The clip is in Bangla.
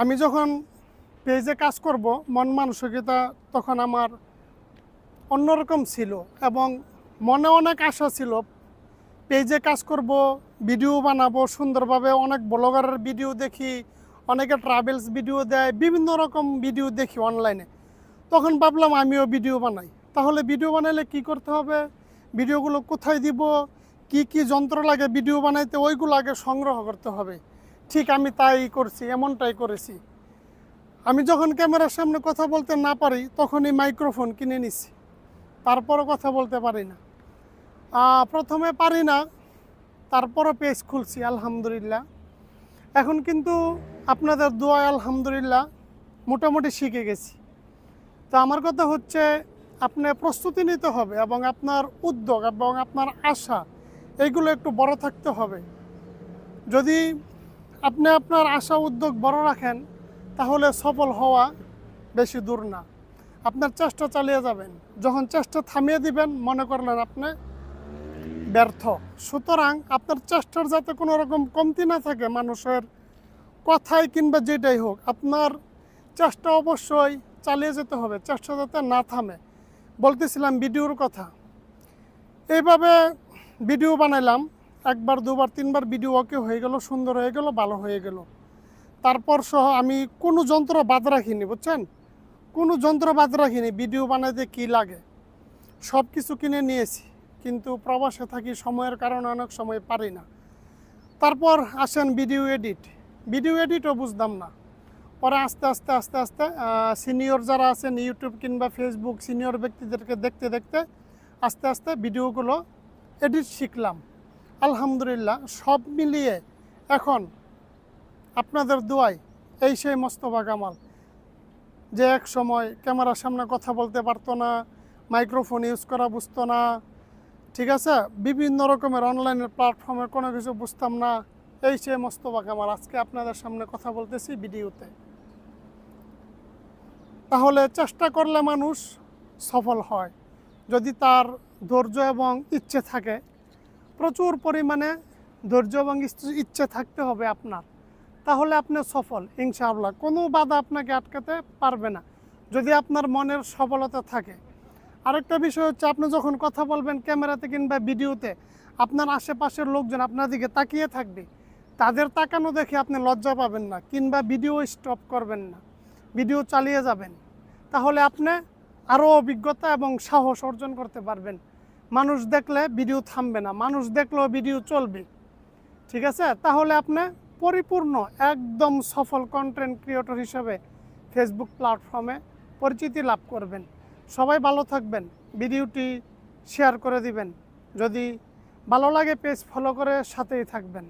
আমি যখন পেজে কাজ করব, মন মানসিকতা তখন আমার অন্যরকম ছিল এবং মনে অনেক আশা ছিল। পেজে কাজ করব, ভিডিও বানাবো, সুন্দরভাবে অনেক ব্লগারের ভিডিও দেখি, অনেকে ট্রাভেলস ভিডিও দেয়, বিভিন্ন রকম ভিডিও দেখি অনলাইনে তখন ভাবলাম আমিও ভিডিও বানাই। তাহলে ভিডিও বানাইলে কি করতে হবে? ভিডিওগুলো কোথায় দিব? কি কি যন্ত্র লাগে ভিডিও বানাইতে? ওইগুলো আগে সংগ্রহ করতে হবে। ঠিক আমি তাই করছি, এমনটাই করেছি। আমি যখন ক্যামেরার সামনে কথা বলতে না পারি, তখনই মাইক্রোফোন কিনে নিছি। তারপরও কথা বলতে পারি না। প্রথমে পারি না, তারপরও পেজ খুলছি, আলহামদুলিল্লাহ। এখন কিন্তু আপনাদের দোয়ায় আলহামদুলিল্লাহ মোটামুটি শিখে গেছি। তো আমার কথা হচ্ছে, আপনি প্রস্তুতি নিতে হবে এবং আপনার উদ্যোগ এবং আপনার আশা, এইগুলো একটু বড় থাকতে হবে। যদি আপনি আপনার আশা উদ্যোগ বড় রাখেন, তাহলে সফল হওয়া বেশি দূর না। আপনার চেষ্টা চালিয়ে যাবেন। যখন চেষ্টা থামিয়ে দিবেন, মনে করলেন আপনি ব্যর্থ। সুতরাং আপনার চেষ্টার যাতে কোনো রকম কমতি না থাকে মানুষের কথাই কিংবা যেটাই হোক, আপনার চেষ্টা অবশ্যই চালিয়ে যেতে হবে, চেষ্টা যাতে না থামে। বলতেছিলাম ভিডিওর কথা। এইভাবে ভিডিও বানাইলাম। একবার, দুবার, তিনবার ভিডিও ওকে হয়ে গেল, সুন্দর হয়ে গেল, ভালো হয়ে গেল। তারপর সহ আমি কোনো যন্ত্র বাদ রাখিনি, বুঝছেন? কোনো যন্ত্র বাদ রাখিনি ভিডিও বানাইতে কি লাগে? সব কিছু কিনে নিয়েছি, কিন্তু প্রবাসে থাকি সময়ের কারণে অনেক সময় পারি না। তারপর আসেন ভিডিও এডিট ভিডিও এডিটও বুঝতাম না। পরে আস্তে আস্তে আস্তে আস্তে সিনিয়র যারা আছেন ইউটিউব কিংবা ফেসবুক সিনিয়র ব্যক্তিদেরকে দেখতে দেখতে আস্তে আস্তে ভিডিওগুলো এডিট শিখলাম। আলহামদুলিল্লাহ, সব মিলিয়ে এখন আপনাদের দোয়াই এই সেই মোস্তফা কামাল, যে এক সময় ক্যামেরার সামনে কথা বলতে পারতো না, মাইক্রোফোন ইউজ করা বুঝতো না, ঠিক আছে? বিভিন্ন রকমের অনলাইনের প্ল্যাটফর্মে কোনো কিছু বুঝতাম না। এই সে মোস্তফা কামাল, আজকে আপনাদের সামনে কথা বলতেছি ভিডিওতে। তাহলে চেষ্টা করলে মানুষ সফল হয়, যদি তার ধৈর্য এবং ইচ্ছে থাকে। প্রচুর পরিমাণে ধৈর্য এবং ইচ্ছে- থাকতে হবে আপনার। তাহলে আপনি সফল, ইনশাআল্লাহ। কোনো বাধা আপনাকে আটকাতে পারবে না, যদি আপনার মনের সফলতা থাকে। আরেকটা বিষয় হচ্ছে, আপনি যখন কথা বলবেন ক্যামেরাতে কিংবা ভিডিওতে, আপনার আশেপাশের লোকজন আপনার দিকে তাকিয়ে থাকবে। তাদের তাকানো দেখে আপনি লজ্জা পাবেন না, কিংবা ভিডিও স্টপ করবেন না, ভিডিও চালিয়ে যাবেন। তাহলে আপনি আরও অভিজ্ঞতা এবং সাহস অর্জন করতে পারবেন। মানুষ দেখলে ভিডিও থামবে না, মানুষ দেখলেও ভিডিও চলবে। ঠিক আছে? তাহলে আপনি পরিপূর্ণ, একদম সফল কন্টেন্ট ক্রিয়েটর হিসেবে ফেসবুক প্ল্যাটফর্মে পরিচিতি লাভ করবেন। সবাই ভালো থাকবেন ভিডিওটি শেয়ার করে দিবেন। যদি ভালো লাগে পেজ ফলো করে সাথেই থাকবেন।